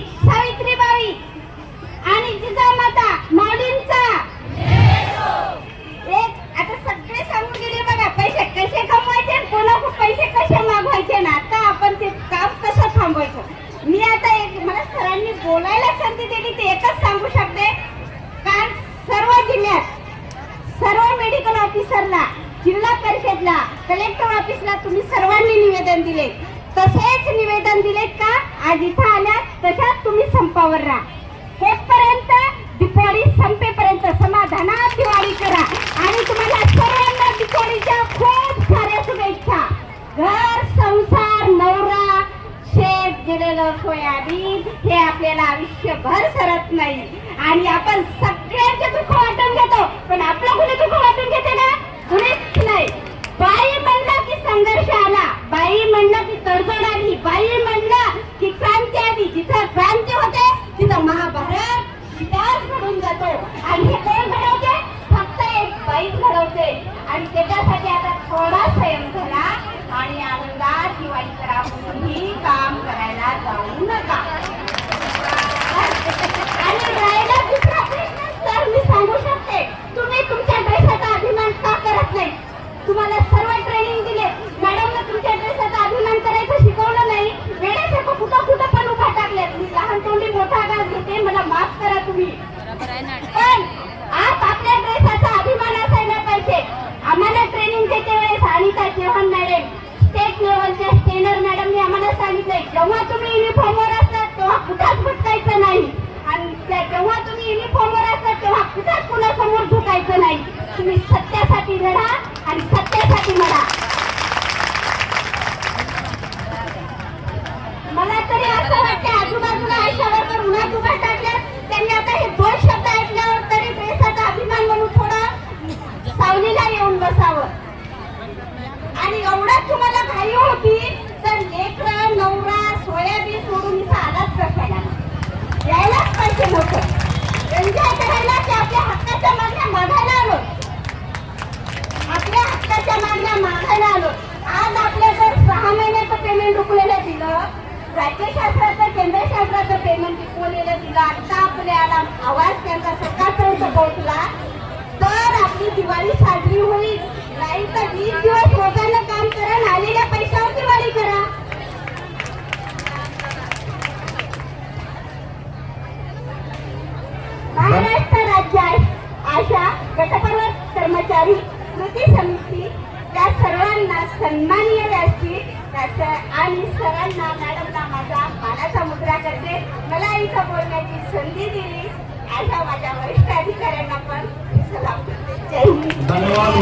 सावित्रीबाई आणि जिजामाता माऊलींचा. एक आता सगळे सांगून गेले बघा पैसे कसे कमवायचे कोणाकडून पैसे कसे मागवायचे ना आता आपण ते काम कसं थांबवायचं? मी आता एक मला सरांनी बोलायला संधी दिली ते एकच सांगू शकते. कारण सर्व जिल्ह्यात सर्व मेडिकल ऑफिसरला जिल्हा परिषदला कलेक्टर ऑफिसला तुम्ही सर्वांनी निवेदन दिले. तसेच निवेदन दिले का? आज इथं आल्या तशाच तुम्ही संपावर राहा. हेपर्यंत दिवाळी संपेपर्यंत समाधानात दिवाळी करा. आणि तुम्हाला सर्वांना दिवाळीच्या खूप साऱ्या शुभेच्छा. घर संसार नवरा शेत गेलेलं सोयाबीन हे आपल्याला आयुष्यभर सरत नाही. आणि आपण सगळ्यांचे दुःख वाटून घेतो पण आपलं कुणी दुःख वाटून घेते ना कुणीच नाही बाई म्हणलं की संघर्ष आला बाई म्हणलं की तडजोड आली बाई म्हणलं की क्रांती आली जिथं क्रांती होते तिथं महाभारत इतिहास घडून जातो आणि हे कोण घडवते फक्त एक बाईच आणि त्याच्यासाठी आता थोडा संयम झाला आणि आनंदात दिवाळी करा कुठेही काम करायला जाऊ नका. आणि राहिला दुसरा प्रश्न सर मी सांगू शकते तुम्ही तुमच्या ड्रेसाचा अभिमान का करत नाही? तुम्हाला सर्व ट्रेनिंग दिले. मॅडमने तुमच्या ड्रेसाचा अभिमान करायचं शिकवलं नाही. वेळेसारखं कुठं कुठं पण उभा टाकले मी लहान तोंडी मोठा घास घेते मला माफ करा तुम्ही. स्टेट लेवलच्या स्टेनर मॅडमने आम्हाला सांगितलंय जेव्हा तुम्ही युनिफॉर्मवर असतात तेव्हा कुठंच भटकायचं नाही. आणि त्या- जेव्हा तुम्ही युनिफॉर्मवर असतात तेव्हा कुठंच कुणासमोर झुकायचं नाही. तुम्ही सत्यासाठी लढा आणि सत्यासाठी लढा मला तरी असं वाटतं आजूबाजूला आयुष्यावर उन्हात उभा टाकल्या त्यांनी आता हे दोन शब्द ऐकल्यावर तरी देशाचा अभिमान म्हणून थोडा सावलीला येऊन बसावं. आणि एवढं तुम्हाला घाई होती तर लेकर नवरा सोयाबीन सोडून इथं आलाच कशाला यायलाच पाहिजे नव्हतं. एन्जॉय करायला की आपल्या हक्काच्या मागण्या मागायला आलो आपल्या हक्काच्या मागण्या मागायला आलो आज आपल्या जर सहा महिन्याचं पेमेंट रुकलेलं दिलं राज्यशास्त्राचं केंद्रशास्त्राचं पेमेंट टिकवलेलं दिलं आता आपल्याला आवाज त्यांचा सरकारपर्यंत पोहोचला तर आपली दिवाळी साजरी होईल. आणि सरांना मॅडमला माझा मानाचा मुद्रा करते. मला इथं बोलण्याची संधी दिली. अशा माझ्या वरिष्ठ अधिकाऱ्यांना पण सलाम करते. जय हिंद. धन्यवाद